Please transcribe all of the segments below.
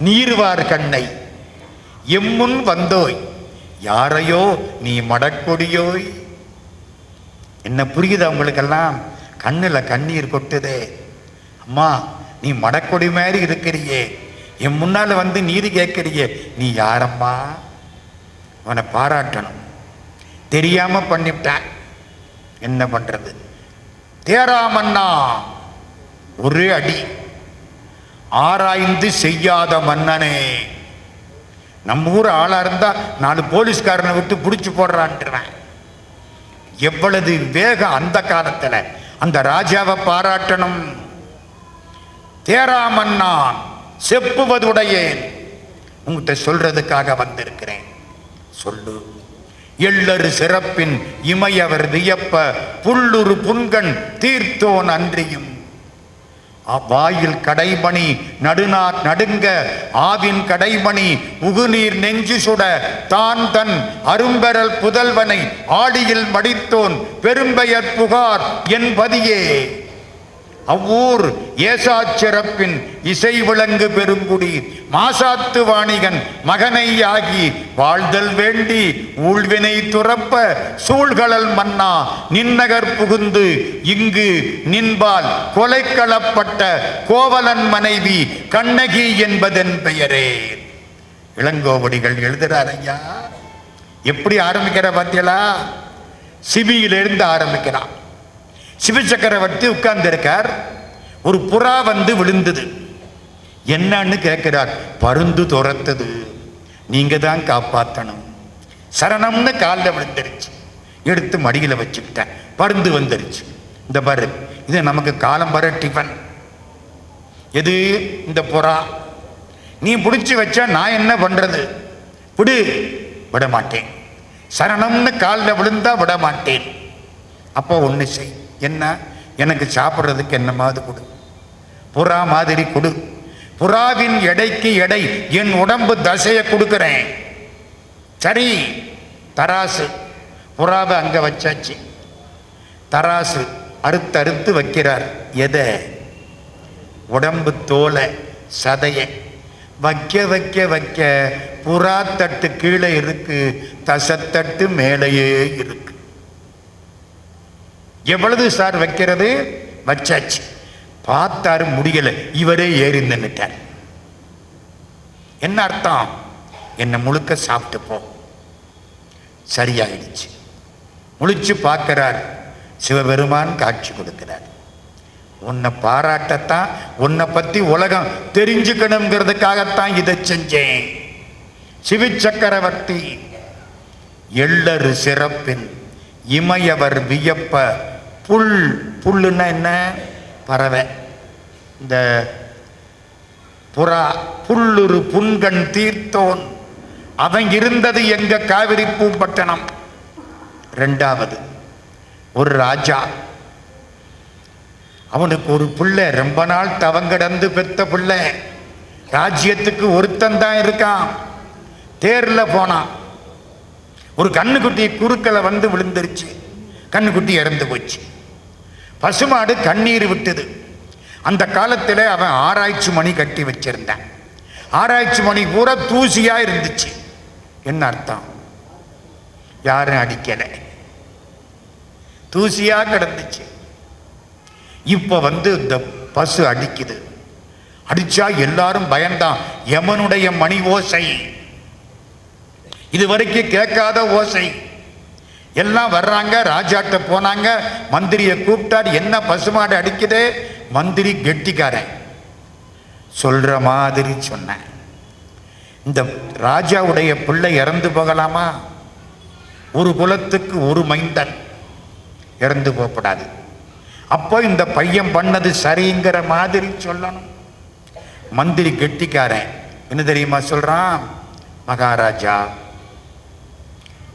நீர்வார் கண்ணை. எம்முன் வந்தோய் யாரையோ நீ மடக்கொடியோய். என்ன புரியுது அவங்களுக்கெல்லாம் கண்ணில் கண்ணீர் கொட்டுதே. அம்மா நீ மடக்கொடி மாதிரி இருக்கிறியே. என் முன்னால் வந்து நீதி கேட்குறியே. நீ யாரம்மா? அவனை பாராட்டணும். தெரியாமல் பண்ணிவிட்டான் என்ன பண்ணுறது தேராமண்ணா ஒரே அடி. ஆராய்ந்து செய்யாத மன்னனே. நம்ம ஊர் ஆளா இருந்தா நாலு போலீஸ்காரனை விட்டு பிடிச்சு போடுறான்ட்டுருவேன் எவ்வளவு வேகம் அந்த காலத்துல. அந்த ராஜாவை பாராட்டணும். தேராமன்னான் செப்புவதுடையேன். உங்ககிட்ட சொல்றதுக்காக வந்திருக்கிறேன். சொல்லு. எள்ளரு சிறப்பின் இமையவர் வியப்ப புல்லுரு புன்கண் தீர்த்தோன் அன்றியும். வாயில் கடைமணி நடுநாட் நடுங்க ஆவின் கடைமணி உகுநீர் நெஞ்சு சுட தான் தன் அரும்பெறல் புதல்வனை ஆடியில் மடித்தோன் பெரும்பெயர் புகார் என்பதியே அவ்வூர் ஏசாச்சிறப்பின் இசை விளங்கு பெருங்குடி மாசாத்து வாணிகன் மகனை ஆகி வாழ்தல் வேண்டி ஊழ்வினை துறப்ப சூழ்கழல் மன்னா நின்னகர் புகுந்து இங்கு நின்பால் கொலைக்களப்பட்ட கோவலன் மனைவி கண்ணகி என்பதன் பெயரே. இளங்கோவடிகள் எழுதுறார் ஐயா. எப்படி ஆரம்பிக்கிற பார்த்தீங்களா சிபியிலிருந்து ஆரம்பிக்கிறான். சிவசக்கரவர்த்தி உட்கார்ந்திருக்கார். ஒரு புறா வந்து விழுந்தது. என்னன்னு கேட்கிறார் பருந்து துரத்தது. நீங்க தான் காப்பாற்றணும் சரணம்னு காலில் விழுந்துருச்சு. எடுத்து மடியில் வச்சுக்கிட்டேன். பருந்து வந்துருச்சு. இந்த பாரு இது நமக்கு காலம் வர டிஃபன். எது? இந்த புறா. நீ பிடிச்சி வச்சா நான் என்ன பண்ணுறது விடு. விட மாட்டேன் சரணம்னு காலில் விழுந்தா விட மாட்டேன் அப்போ ஒன்று செய். என்ன? எனக்கு சாப்பிட்றதுக்கு என்னமாவது கொடு? புறா மாதிரி கொடு. புறாவின் எடைக்கு எடை என் உடம்பு தசையை கொடுக்குறேன். சரி தராசு. புறாவை அங்கே வச்சாச்சு. தராசு அறுத்து அறுத்து வைக்கிறார். எதை? உடம்பு தோலை சதையை. வைக்க வைக்க வைக்க புறா தட்டு கீழே இருக்கு தசத்தட்டு மேலேயே இருக்கு. எவ்வளவு சார் வைக்கிறது? வச்சாச்சு. பார்த்தாரு முடியலை. இவரே ஏறி நின்றுட்டார் என்ன அர்த்தம்? என்னை முழுக்க சாப்பிட்டு போ. சரியாயிடுச்சு. முழிச்சு பார்க்கிறார். சிவபெருமான் காட்சி கொடுக்கிறார். உன்னை பாராட்டத்தான் உன்னை பற்றி உலகம் தெரிஞ்சுக்கணுங்கிறதுக்காகத்தான் இதை செஞ்சேன். சிவி சக்கரவர்த்தி எள்ளரு சிறப்பின் இமையவர் வியப்ப புல் புல்லுன்னா என்ன? பறவை. இந்த புறா புல்லுரு புன்கண் தீர்த்தோன். அவன் இருந்தது எங்க காவிரி பூம்பட்டணம்? ரெண்டாவது ஒரு ராஜா. அவனுக்கு ஒரு பிள்ளை ரொம்ப நாள் தவங்கிடந்து பெத்த பிள்ளை. ராஜ்யத்துக்கு ஒருத்தன் தான் இருக்கான். தேர்ல போனான். ஒரு கண்ணுக்குட்டி குறுக்களை வந்து விழுந்துருச்சு. கண்ணுக்குட்டி இறந்து போச்சு. பசுமாடு கண்ணீர் விட்டது. அந்த காலத்தில் அவன் ஆராய்ச்சி மணி கட்டி வச்சிருந்தான். ஆராய்ச்சி மணி பூரா தூசியாக இருந்துச்சு. என்ன அர்த்தம்? யாரும் அடிக்கலை. தூசியாக கிடந்துச்சு. இப்போ வந்து இந்த பசு அடிக்குது. அடிச்சா எல்லாரும் பயந்தான். யமனுடைய மணி ஓசை. இது வரைக்கும் கேட்காத ஓசை. எல்லாம் வர்றாங்க ராஜாட்ட போனாங்க மந்திரியை கூப்பிட்டார் என்ன பசுமாடு அடிக்குது? மந்திரி கெட்டிக்காரன். சொல்ற மாதிரி சொன்னேன். இந்த ராஜாவுடைய பிள்ளை இறந்து போகலாமா? ஒரு குலத்துக்கு ஒரு மைந்தன் இறந்து போகக்கூடாது அப்போ இந்த பையன் பண்ணது சரிங்கிற மாதிரி சொல்லணும். மந்திரி கெட்டிக்காரன். என்ன தெரியுமா சொல்றான்? மகாராஜா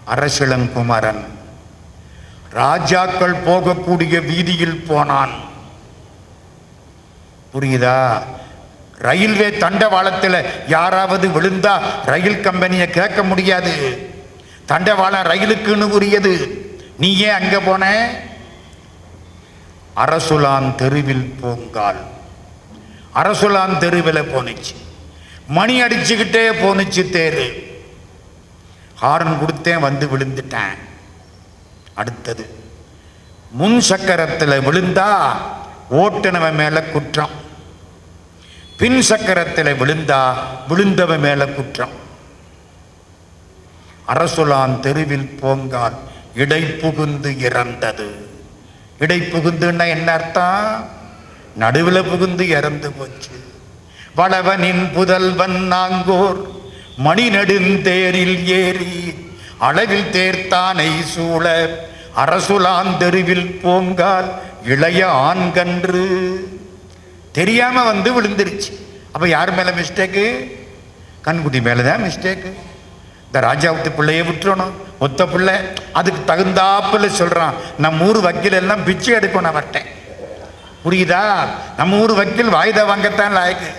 அரசிளங்குமரன் ராஜாக்கள் போகக்கூடிய வீதியில் போனான். புரியுதா? ரயில்வே தண்டவாளத்தில் யாராவது விழுந்தா ரயில் கம்பெனியை கேட்க முடியாது. தண்டவாளம் ரயிலுக்குன்னு உரியது. நீ ஏன் அங்க போன? அரசுலான் தெருவில் போங்கால். அரசுலான் தெருவில் போனுச்சு மணி அடிச்சுக்கிட்டே போனுச்சு தேரு. ஹாரன் கொடுத்தேன் வந்து விழுந்துட்டேன். அடுத்தது முன் சக்கரத்தில் விழுந்தா ஓட்டுனவன் மேல குற்றம். பின் சக்கரத்தில் விழுந்தா விழுந்தவன் மேல குற்றம். அரசுலான் தெருவில் போங்கால் இடை புகுந்து இறந்தது. இடை புகுந்துன்னா என்ன அர்த்தம்? நடுவில் புகுந்து இறந்து போச்சு. வளவனின் புதல்வன் நாங்கோர் மணி நெடுந்தேரில் ஏறி அளவில் தேர்த்தானை சூழ அரசுலான் தெருவில் போங்கால் இளைய ஆண்கன்று. தெரியாம வந்து விழுந்துருச்சு. அப்ப யார் மேல மிஸ்டேக்கு கண்குட்டி மேலே தான் மிஸ்டேக்கு இந்த ராஜாவுத்து பிள்ளையை விட்டுறணும். ஒத்த பிள்ளை அதுக்கு தகுந்தாப்புல சொல்றான் நம்ம ஊர் வக்கீல் எல்லாம் பிச்சை எடுக்கணும் அவர்கிட்ட. புரியுதா? நம்ம ஊர் வக்கீல் வாய்தா வாங்கத்தான் லாயக்கு.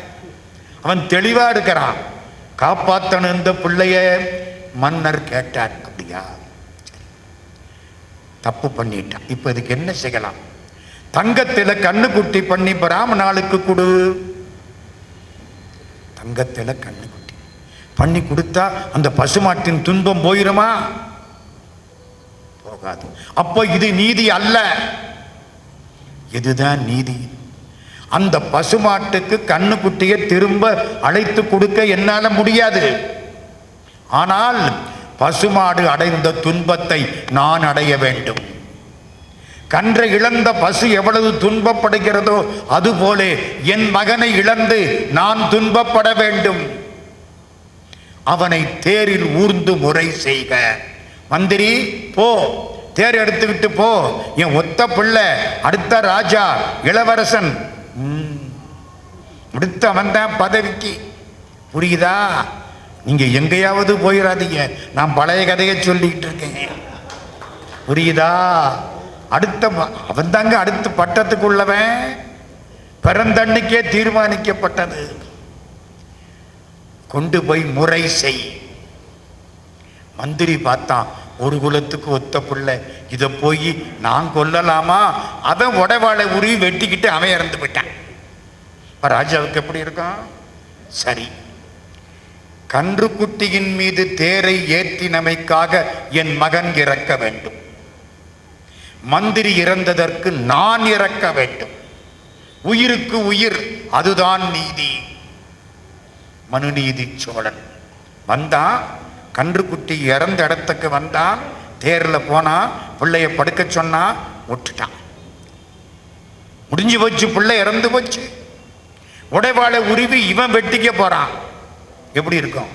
அவன் தெளிவா இருக்கிறான். காப்பாத்தணும் இந்த பிள்ளைய மன்னர் கேட்டார் அப்படியா? தப்பு பண்ணிட்டான். இப்ப இதுக்கு என்ன செய்யலாம்? தங்கத்தில கண்ணுக்குட்டி பண்ணி பிராமணாளுக்கு கொடு. தங்கத்தில கண்ணுக்குட்டி பண்ணி கொடுத்தா அந்த பசுமாட்டின் துன்பம் போயிருமா? போகாது. அப்போ இது நீதி அல்ல. இதுதான் நீதி. அந்த பசுமாட்டுக்கு கண்ணுக்குட்டியை திரும்ப அழைத்து கொடுக்க என்னால் முடியாது. ஆனால் பசுமாடு அடைந்த துன்பத்தை நான் அடைய வேண்டும். கன்றை இழந்த பசு எவ்வளவு துன்பப்படுகிறதோ அதுபோலே என் மகனை இழந்து நான் துன்பப்பட வேண்டும். அவனை தேரில் ஊர்ந்து முறை செய்க. மந்திரி போ. தேர் எடுத்துக்கிட்டு போ. என் ஒத்த பிள்ளை அடுத்த ராஜா இளவரசன். ம். அடுத்து தான் பதவிக்கு. புரியுதா? நீங்க எங்கேயாவது போயிடாதீங்க நான் பழைய கதையை சொல்லிக்கிட்டு இருக்கேன். புரியுதா? அடுத்த அவன் தாங்க அடுத்த பட்டத்துக்குள்ளவன். பிறந்தன்னைக்கே தீர்மானிக்கப்பட்டது. கொண்டு போய் முறை செய். மந்திரி பார்த்தான். ஒரு குலத்துக்கு ஒத்த பிள்ளை. இதை போய் நான் கொல்லலாமா? அதை உடைவாளை உருவி வெட்டிக்கிட்டு அவன் இறந்து போயிட்டான். ராஜாவுக்கு எப்படி இருக்கும்? சரி. கன்றுக்குட்டியின் மீது தேரை ஏற்றினமைக்காக என் மகன் இறக்க வேண்டும். மந்திரி இறந்ததற்கு நான் இறக்க வேண்டும். உயிருக்கு உயிர் அதுதான் நீதி. மனுநீதி சோழன். வந்தான். கன்றுக்குட்டி இறந்த இடத்துக்கு வந்தான். தேரில் போனான் பிள்ளைய படுக்க சொன்னா விட்டுட்டான் முடிஞ்சு போச்சு பிள்ளை இறந்து போச்சு. உடைவாளை உருவி இவன் வெட்டிக்க போகிறான் எப்படி இருக்கும்?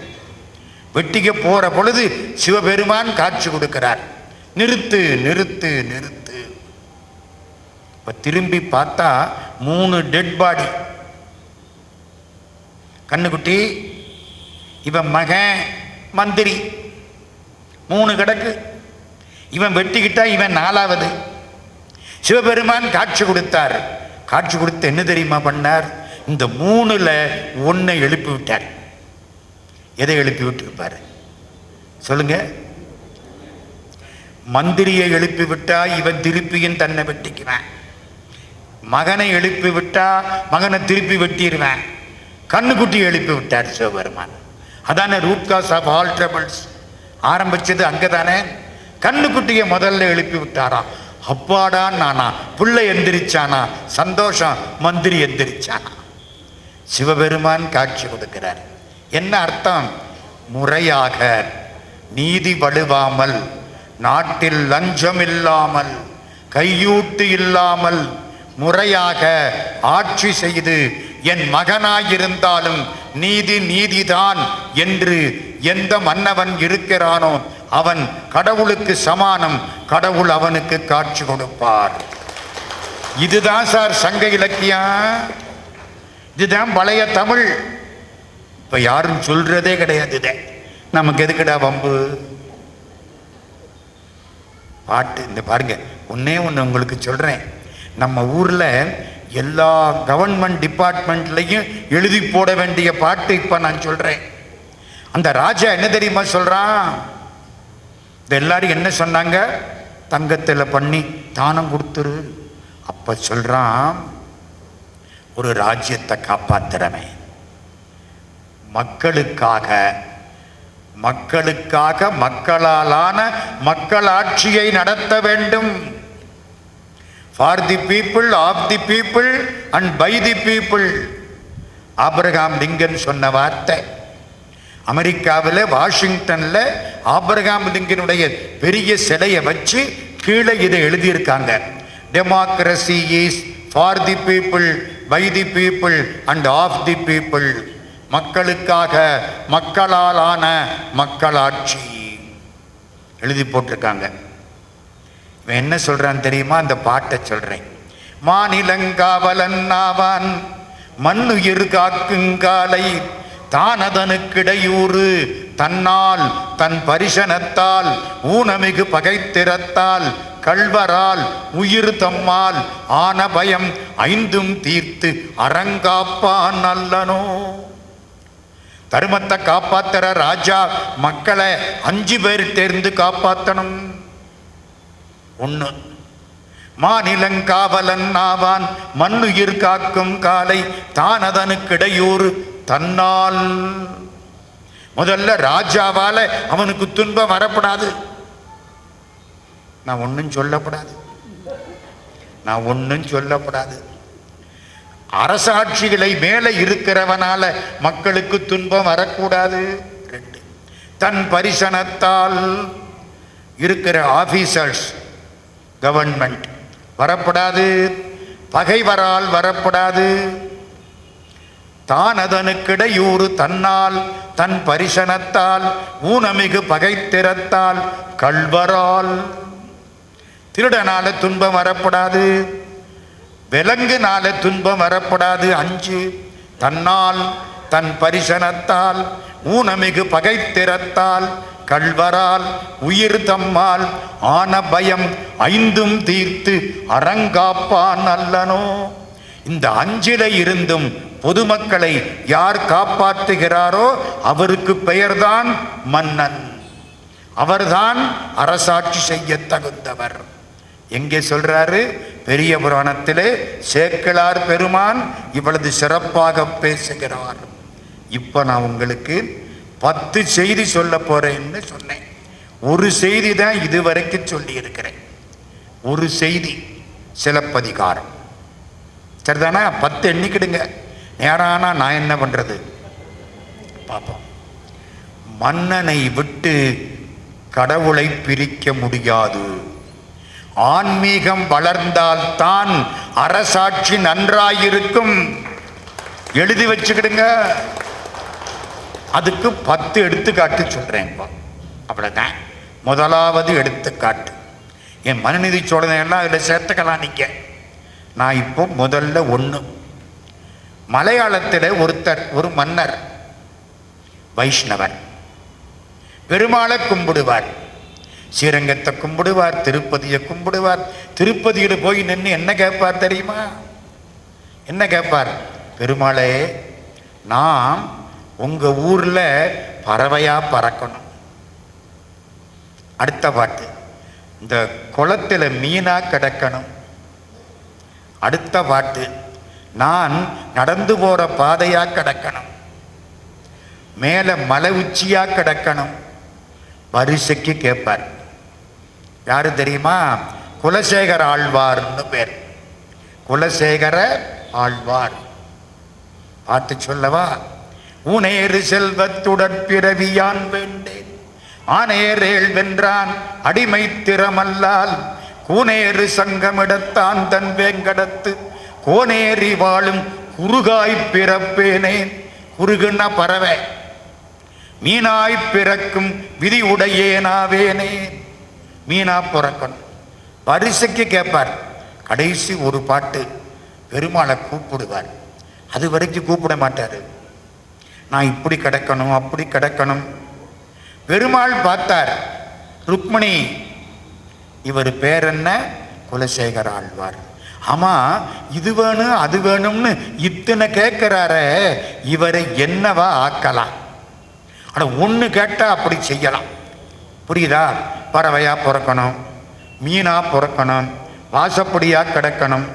வெட்டிக்க போகிற பொழுது சிவபெருமான் காட்சி கொடுக்கிறார். நிறுத்து நிறுத்து நிறுத்து. இப்போ திரும்பி பார்த்தா மூணு டெட் பாடி கண்ணுக்குட்டி இவன் மகன். மந்திரி. மூணு கிடக்கு. இவன் வெட்டிக்கிட்டா இவன் நாலாவது. சிவபெருமான் காட்சி கொடுத்தார். காட்சி கொடுத்து என்ன தெரியுமா பண்ணார்? இந்த மூணுல ஒன்னை எழுப்பி விட்டார். எதை எழுப்பி விட்டுருப்பாரு? சொல்லுங்க. மந்திரியை எழுப்பி விட்டா இவன் திருப்பியும் தன்னை வெட்டிக்குவேன். மகனை எழுப்பி விட்டா மகனை திருப்பி வெட்டிடுவேன் கண்ணுக்குட்டி எழுப்பி விட்டார் சிவபெருமான். அதானே root cause of all troubles ஆரம்பிச்சது அங்கதானே? கண்ணுக்குட்டியை முதல்ல எழுப்பி விட்டாராம் அப்பாடா நானா புள்ள எந்திரிச்சானா? சந்தோஷம் மந்திரி எந்திரிச்சானா? சிவபெருமான் காட்சி கொடுக்கிறார். என்ன அர்த்தம்? முறையாக. நீதி வலுவாமல் நாட்டில் லஞ்சம் இல்லாமல் கையூட்டு இல்லாமல் முறையாக ஆட்சி செய்து என் மகனாயிருந்தாலும் நீதி நீதிதான் என்று எந்த மன்னவன் இருக்கிறானோ அவன் கடவுளுக்கு சமானம் கடவுள் அவனுக்கு காட்சி கொடுப்பார். இதுதான் சார் சங்க இலக்கியம். இதுதான் பழைய தமிழ். இப்ப யாரும் சொல்றதே கிடையாது இதை. நமக்கு எதுக்குடா வம்பு? பாட்டு இந்த பாருங்க ஒன்னே ஒன்று உங்களுக்கு சொல்றேன். நம்ம ஊரில் எல்லா கவர்மெண்ட் டிபார்ட்மெண்ட்லையும் எழுதி போட வேண்டிய பாட்டு இப்போ நான் சொல்கிறேன் அந்த ராஜா என்ன தெரியுமா சொல்கிறான் இந்த எல்லாரும் என்ன சொன்னாங்க? தங்கத்தில் பண்ணி தானம் கொடுத்துரு. அப்போ சொல்கிறான் ஒரு ராஜ்யத்தை காப்பாத்துறவன். மக்களுக்காக மக்களுக்காக மக்களாலான மக்களாட்சியை நடத்த வேண்டும். For the people of the people and by the people Abraham Lincoln சொன்ன வார்த்தை. அமெரிக்காவில் வாஷிங்டனில் ஆபிரகாம் லிங்கனுடைய பெரிய சிலையை வச்சு கீழே இதை எழுதியிருக்காங்க. Democracy is for the people by the people and of the people மக்களுக்காக மக்களாலான மக்களாட்சி. எழுதி போட்டிருக்காங்க. என்ன சொல்றான் தெரியுமா? அந்த பாட்டை சொல்றேன். மாநிலங்காவலன் ஆவான் மண்ணுயிர் காக்குங்காலை தானதனுக்கிடையூறு தன்னால் தன் பரிசனத்தால் ஊனமிகு பகைத்திறத்தால் கள்வரால் உயிர் தம்மால் ஆன பயம் ஐந்தும் தீர்த்து அறங்காப்பான் அல்லனோ? தர்மத்தை காப்பாத்துற ராஜா மக்களை அஞ்சு பேர் தேர்ந்து காப்பாற்றணும் ஒன்று மாநிலங்காவலன் ஆவான் மண்ணுயிர் காக்கும் காலை தானதனுக்கிடையூறு தன்னால். முதல்ல ராஜாவால அவனுக்கு துன்பம் வரப்படாது. நான் ஒன்றும் சொல்லப்படாது. நான் ஒன்றும் சொல்லப்படாது. அரசாட்சிகளை மேலே இருக்கிறவனால மக்களுக்கு துன்பம் வரக்கூடாது. ரெண்டு. தன் பரிசனத்தால் இருக்கிற ஆபீசர்ஸ் கவர்மெண்ட் வரப்படாது. பகைவரால் வரப்படாது. தான் அதனுக்கிடையூறு தன்னால் தன் பரிசனத்தால் ஊனமிகு பகைத்திறத்தால் கள்வரால். திருடனால துன்பம் வரப்படாது. விலங்குனால துன்பம் வரப்படாது. அஞ்சு தன்னால் தன் பரிசனத்தால் ஊனமிகு பகைத்திறத்தால் கள்வரால் உயிர் தம்மால் ஆன பயம் ஐந்தும் தீர்த்து அறங்காப்பான் அல்லனோ. இந்த அஞ்சில இருந்தும் பொதுமக்களை யார் காப்பாற்றுகிறாரோ அவருக்கு பெயர்தான் மன்னன். அவர்தான் அரசாட்சி செய்ய தகுந்தவர். எங்கே சொல்றாரு? பெரிய புராணத்திலே சேக்கிழார் பெருமான் இவ்வளவு சிறப்பாக பேசுகிறார். இப்போ நான் உங்களுக்கு பத்து செய்தி சொல்ல போறேன்னு சொன்னேன். ஒரு செய்தி தான் இதுவரைக்கும் சொல்லி இருக்கிறேன் ஒரு செய்தி சிலப்பதிகாரம். சரிதானா? பத்து எண்ணிக்கிடுங்க. நேரானா நான் என்ன பண்றது? பார்ப்போம். மன்னனை விட்டு கடவுளை பிரிக்க முடியாது. ஆன்மீகம் வளர்ந்தால் தான் அரசாட்சி நன்றாயிருக்கும். எழுதி வச்சுக்கிடுங்க. அதுக்கு பத்து எடுத்துக்காட்டு சொல்கிறேன்ப்பா அவ்வளோதான் முதலாவது எடுத்துக்காட்டு. என் மனுநீதி சோழனையெல்லாம் அதில் சேர்த்துக்கலாம் நீங்க. நான் இப்போ முதல்ல ஒன்று மலையாளத்தில் ஒருத்தர் ஒரு மன்னர் வைஷ்ணவர். பெருமாளை கும்பிடுவார். ஸ்ரீரங்கத்தை கும்பிடுவார் திருப்பதியை கும்பிடுவார். திருப்பதியில் போய் நின்று என்ன கேட்பார் தெரியுமா? என்ன கேட்பார்? பெருமாளே நான் உங்கள் ஊரில் பறவையாக பறக்கணும். அடுத்த பாட்டு. இந்த குளத்தில் மீனாக கிடக்கணும். அடுத்த பாட்டு. நான் நடந்து போகிற பாதையாக கிடக்கணும். மேலே மலை உச்சியாக கிடக்கணும். வரிசைக்கு கேட்பார் யாரு தெரியுமா? குலசேகர ஆழ்வார்னு பேர். குலசேகர ஆழ்வார். பார்த்து சொல்லவா? உனேறு செல்வத்துடன் பிறவியான் வேண்டேன். ஆனேரேள் வென்றான் அடிமை திறமல்லால். கூனேறு சங்கமிடத்தான் தன் வேங்கடத்து. கோனேறி வாழும் குறுகாய் பிறப்பேனேன் குறுகுன்னா பறவை. மீனாய் பிறக்கும் விதி உடையேனாவேனே மீனா பிறக்கணும் பரிசுக்கு கேட்பார் கடைசி ஒரு பாட்டு. பெருமாளை கூப்பிடுவார். அது வரைக்கும் கூப்பிட மாட்டார். நான் இப்படி கிடக்கணும் அப்படி கிடக்கணும். பெருமாள் பார்த்தார் ருக்மணி இவர் பேர் என்ன? குலசேகர ஆழ்வார். ஆமா இது வேணும் அது வேணும்னு இத்தனை கேட்கிறாரே இவரை என்னவா ஆக்கலாம்? ஆனால் ஒன்று கேட்டால் அப்படி செய்யலாம். புரியுதா? பறவையாக பிறக்கணும் மீனாக பிறக்கணும் வாசப்படியாக கிடக்கணும்.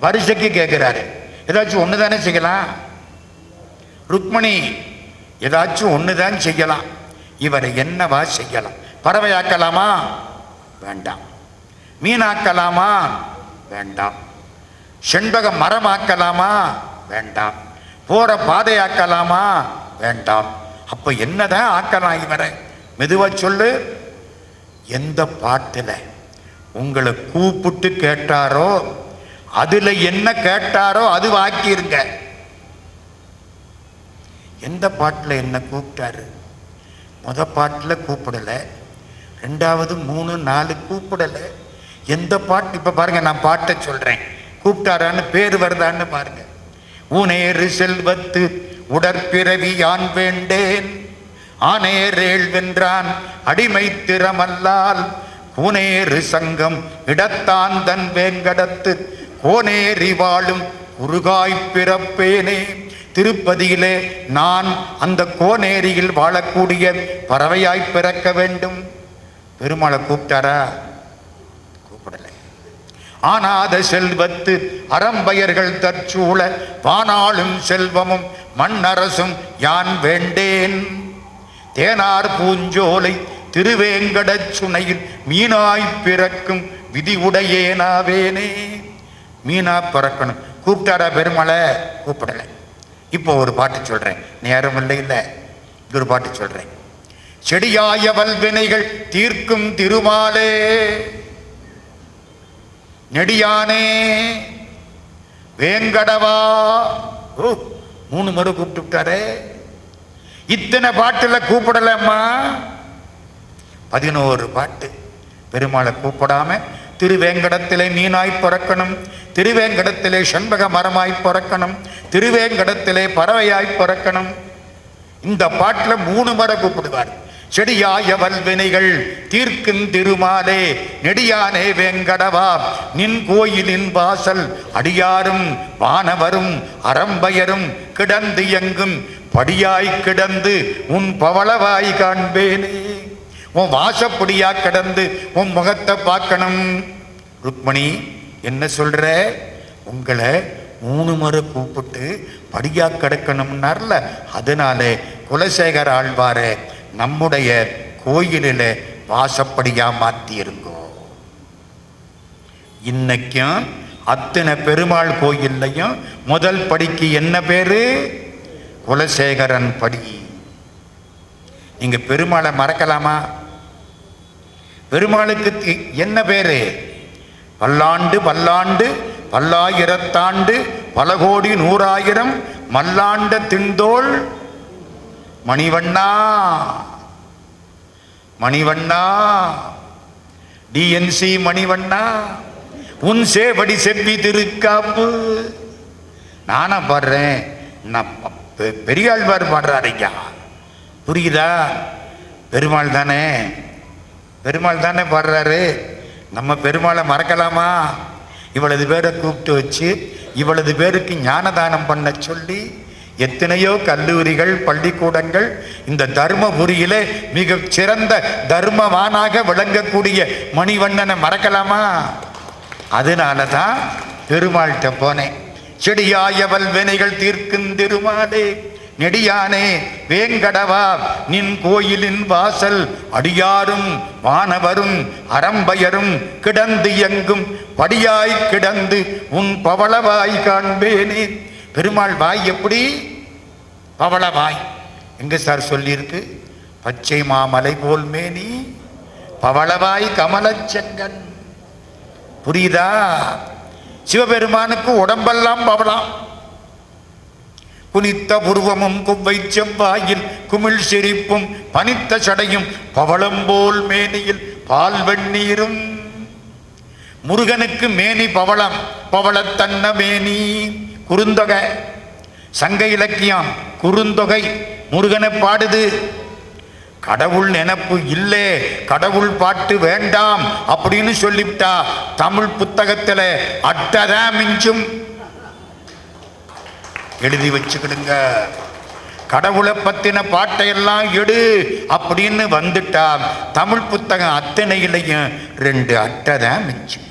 வரிசைக்கு கேட்குறாரு. ஏதாச்சும் ஒன்று தானே செய்யலாம்? ருக்மணி ஏதாச்சும் ஒன்று தான் செய்யலாம். இவரை என்னவா செய்யலாம்? பறவையாக்கலாமா? வேண்டாம். மீனாக்கலாமா? வேண்டாம். செண்பக மரமாக்கலாமா? வேண்டாம். போகிற பாதையாக்கலாமா? வேண்டாம். அப்போ என்னதான் ஆக்கலாம் இவரை? மெதுவாக சொல்லு. எந்த பாட்டில் உங்களை கூப்பிட்டு கேட்டாரோ அதில் என்ன கேட்டாரோ அது வாக்கிருங்க எந்த பாட்டில் என்னை கூப்பிட்டாரு? முத பாட்டில் கூப்பிடலை. ரெண்டாவது மூணு நாலு கூப்பிடலை. எந்த பாட்டு? இப்போ பாருங்கள் நான் பாட்டை சொல்கிறேன் கூப்பிட்டாரான்னு பேர் வருதான்னு பாருங்கள் ஊனேறு செல்வத்து உடற்பிறவி யான் வேண்டேன். ஆனேரேள் வென்றான் அடிமை திறமல்லால். கூனேறு சங்கம் இடத்தான் தன் வேங்கடத்து. கோனேறி வாழும் குறுகாய் பிறப்பேனே. திருப்பதியிலே நான் அந்த கோனேரியில் வாழக்கூடிய பறவையாய் பிறக்க வேண்டும். பெருமாளை கூப்பிட்டாரா? கூப்பிடலை. ஆனாத செல்வத்து அறம்பயர்கள் தற்சூழ வானாளும் செல்வமும் மண்ணரசும் யான் வேண்டேன். தேனார் பூஞ்சோலை திருவேங்கடச் சுனையில் மீனாய் பிறக்கும் விதி உடையேனாவேனே மீனா பிறக்கணும். கூப்பிட்டாரா பெருமலை கூப்பிடலை. இப்போ ஒரு பாட்டு சொல்றேன். நேரம் இல்லை இல்லை. ஒரு பாட்டு சொல்றேன். செடியாய வல்வினைகள் தீர்க்கும் திருமாலே நெடியானே வேங்கடவா. ஓ மூணு மறு கூப்பிட்டு விட்டாரே இத்தனை பாட்டுல கூப்பிடலம்மா. பதினோரு பாட்டு. பெருமாளை கூப்பிடாம திருவேங்கடத்திலே மீனாய் பிறக்கணும். திருவேங்கடத்திலே செண்பக மரமாய் பிறக்கணும். திருவேங்கடத்திலே பறவையாய் பிறக்கணும். இந்த பாட்டில் மூணு முறை கூப்பிடுவார். செடியாய வல்வினைகள் தீர்க்கும் திருமாலே நெடியானே வேங்கடவா நின் கோயிலின் வாசல் அடியாரும் வானவரும் அறம்பயரும் கிடந்து எங்கும் படியாய் கிடந்து உன் பவளவாய் காண்பேனே. உன் வாசப்படியா கிடந்து உன் முகத்தை பார்க்கணும். ருக்மணி என்ன சொல்ற? உங்களை மூணு முறை கூப்பிட்டு படியா கிடக்கணும்னார்ல அதனாலே குலசேகர் ஆழ்வார நம்முடைய கோயிலில் வாசப்படியா மாத்தி இன்னைக்கும் அத்தனை பெருமாள் கோயில்லையும் முதல் படிக்கு என்ன பேரு? குலசேகரன் படி. நீங்க பெருமாளை மறக்கலாமா? பெருமாளுக்கு என்ன பேரு? பல்லாண்டு பல்லாண்டு பல்லாயிரத்தாண்டு பல கோடி நூறாயிரம் மல்லாண்ட திண்டோள் மணிவண்ணா மணிவண்ணா டிஎன்சி மணிவண்ணா உன் சேவடி செவ்வி திருக்காப்பு. நானா பாடுறேன். நான் பெ- பெரியாழ்வார் பாடுறாருங்க புரியுதா? பெருமாள் தானே. பெருமாள் தானே பாடுறாரு? நம்ம பெருமாளை மறக்கலாமா? இவ்வளவு பேரை கூப்பிட்டு வச்சு இவ்வளவு பேருக்கு ஞானதானம் பண்ண சொல்லி எத்தனையோ கல்லூரிகள் பள்ளிக்கூடங்கள் இந்த தர்மபுரியிலே மிக சிறந்த தர்மவானாக விளங்கக்கூடிய மணிவண்ணனை மறக்கலாமா? அதனால தான் பெருமாள்கிட்ட போனேன். செடியாயவல் வினைகள் தீர்க்கும் திருமாலே நெடியானே வேங்கடவா நின் கோயிலின் வாசல் அடியாரும் வானவரும் அறம்பயரும் கிடந்து எங்கும் படியாய் கிடந்து உன் பவளவாய் காண்பேனே. பெருமாள் வாய் எப்படி? பவளவாய். எங்க சார் சொல்லியிருக்கு? பச்சை மாமலை போல் மேனி பவளவாய் கமலச் செங்கன். புரியுதா? சிவபெருமானுக்கு உடம்பெல்லாம் பவளம். குனித்த புருவமும் குவ்வை செவ்வாயில் குமிழ் சிரிப்பும் பனித்த சடையும் பவளம் போல் மேனியில் பால் வெண்ணீரும் முருகனுக்கு மேனி பவளம் பவளத்தன்ன மேனி. குறுந்தொகை சங்க இலக்கியம் குறுந்தொகை முருகனை பாடுது. கடவுள் நினப்பு இல்லே கடவுள் பாட்டு வேண்டாம் அப்படின்னு சொல்லிவிட்டா தமிழ் புத்தகத்தில் அட்டதான் மிஞ்சும். எழுதி வச்சுக்கிடுங்க. கடவுளை பத்தின பாட்டையெல்லாம் எடு அப்படின்னு வந்துட்டா தமிழ் புத்தகம் அத்தனையிலையும் ரெண்டு அட்டை தான் மிச்சம்.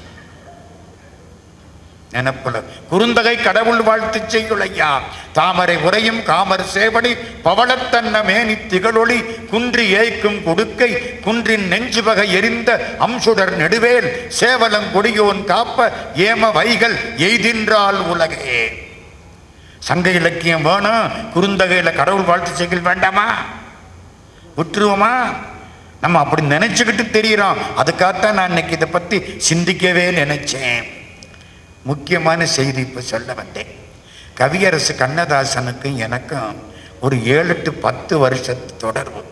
நினப்புல. குறுந்தகை கடவுள் வாழ்த்து செய்யுளையா? தாமரை உரையும் காமர் சேவடி பவளத்தன்ன மேனி திகழொளி குன்றி ஏய்க்கும் கொடுக்கை குன்றின் நெஞ்சுவகை எரிந்த அம்சுடர் நெடுவேல் சேவலம் கொடியோன் காப்ப ஏம வைகள் எய்தின்றால் உலகே. சங்க இலக்கியம் வேணும். குறுந்தகையில் கடவுள் வாழ்த்து செய்கள் வேண்டாமா? விட்டுருவோமா? நம்ம அப்படி நினச்சிக்கிட்டு தெரிகிறோம் அதுக்காகத்தான் நான் இன்னைக்கு இதை பற்றி சிந்திக்கவே நினச்சேன். முக்கியமான செய்தி இப்போ சொல்ல வந்தேன். கவியரசு கண்ணதாசனுக்கும் எனக்கும் ஒரு ஏழு டு பத்து வருஷத்து தொடர்பு.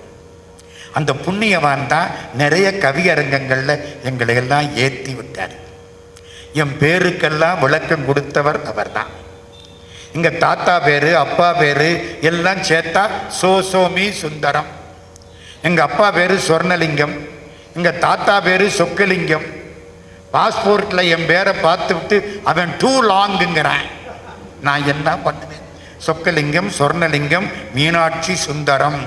அந்த புண்ணியவான் தான் நிறைய கவியரங்கங்களில் எங்களை எல்லாம் ஏற்றி விட்டார். என் பேருக்கெல்லாம் விளக்கம் கொடுத்தவர் அவர்தான். இங்கே தாத்தா பேர் அப்பா பேர் எல்லாம் சேர்த்தா சோ சோமி சுந்தரம். எங்கள் அப்பா பேர் சொர்ணலிங்கம். எங்கள் தாத்தா பேர் சொக்கலிங்கம். பாஸ்போர்ட்டில் என் பேரை பார்த்துவிட்டு அவன் டூ லாங்குங்கிறான். நான் என்ன பண்ணுவேன்? சொக்கலிங்கம் சொர்ணலிங்கம் மீனாட்சி சுந்தரம்.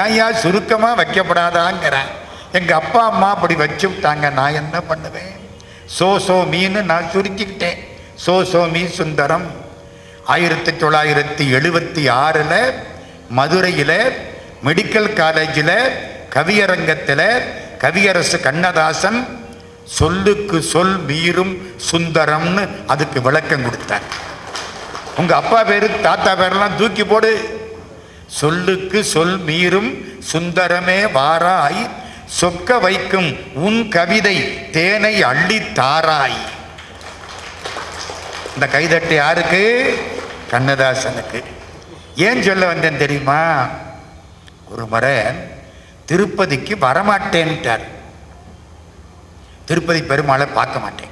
ஏன் ஏன் சுருக்கமாக வைக்கப்படாதாங்கிறேன். எங்கள் அப்பா அம்மா அப்படி வச்சு விட்டாங்க. நான் என்ன பண்ணுவேன்? சோ சோ மீன்னு நான் சுருக்கிக்கிட்டேன். சோ சோ மீ சுந்தரம். ஆயிரத்தி தொள்ளாயிரத்தி எழுபத்தி ஆறில் மதுரையில் மெடிக்கல் காலேஜில் கவியரங்கத்தில் கவியரசு கண்ணதாசன் சொல்லுக்கு சொல் மீறும் சுந்தரம்னு அதுக்கு விளக்கம் கொடுத்தார். உங்கள் அப்பா பேர் தாத்தா பேரெல்லாம் தூக்கி போடு. சொல்லுக்கு சொல் மீறும் சுந்தரமே வாராய். சொக்க வைக்கும் உன் கவிதை தேனை அள்ளி தாராய். இந்த கைதட்டு யாருக்கு? கண்ணதாசனுக்கு. ஏன் சொல்ல வந்தேன் தெரியுமா? ஒரு முறை திருப்பதிக்கு வரமாட்டேன்ட்டார். திருப்பதி பெருமாளை பார்க்க மாட்டேன்.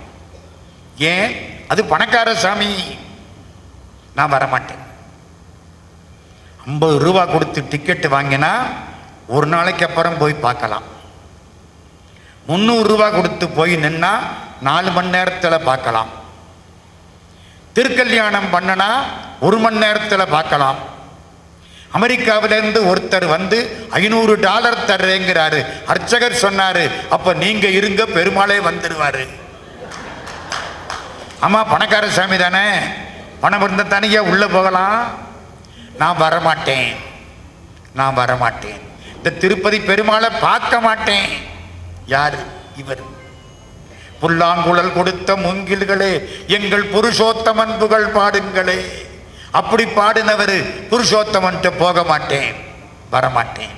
ஏன்? அது பணக்கார சாமி. நான் வரமாட்டேன். ஐம்பது ரூபா கொடுத்து டிக்கெட்டு வாங்கினா ஒரு நாளைக்கு அப்புறம் போய் பார்க்கலாம். முந்நூறு ரூபா கொடுத்து போய் நின்னா நாலு மணி நேரத்தில் பார்க்கலாம். திருக்கல்யாணம் பண்ணனா ஒரு மணி நேரத்தில் பார்க்கலாம். அமெரிக்காவிலேருந்து ஒருத்தர் வந்து ஐநூறு டாலர் தர்றேங்கிறாரு. அர்ச்சகர் சொன்னாரு அப்ப நீங்க இருங்க பெருமாளே வந்துடுவாரு ஆமா பணக்கார சாமி தானே. பணம் இருந்த தனியாக உள்ள போகலாம். நான் வரமாட்டேன். நான் வரமாட்டேன். இந்த திருப்பதி பெருமாளை பார்க்க மாட்டேன். யார்? இவர். புல்லாங்குழல் கொடுத்த மூங்கில்களே எங்கள் புருஷோத்தமன் புகழ் பாடுங்களே. அப்படி பாடினவர் புருஷோத்தமன்ட்ட போக மாட்டேன் வரமாட்டேன்.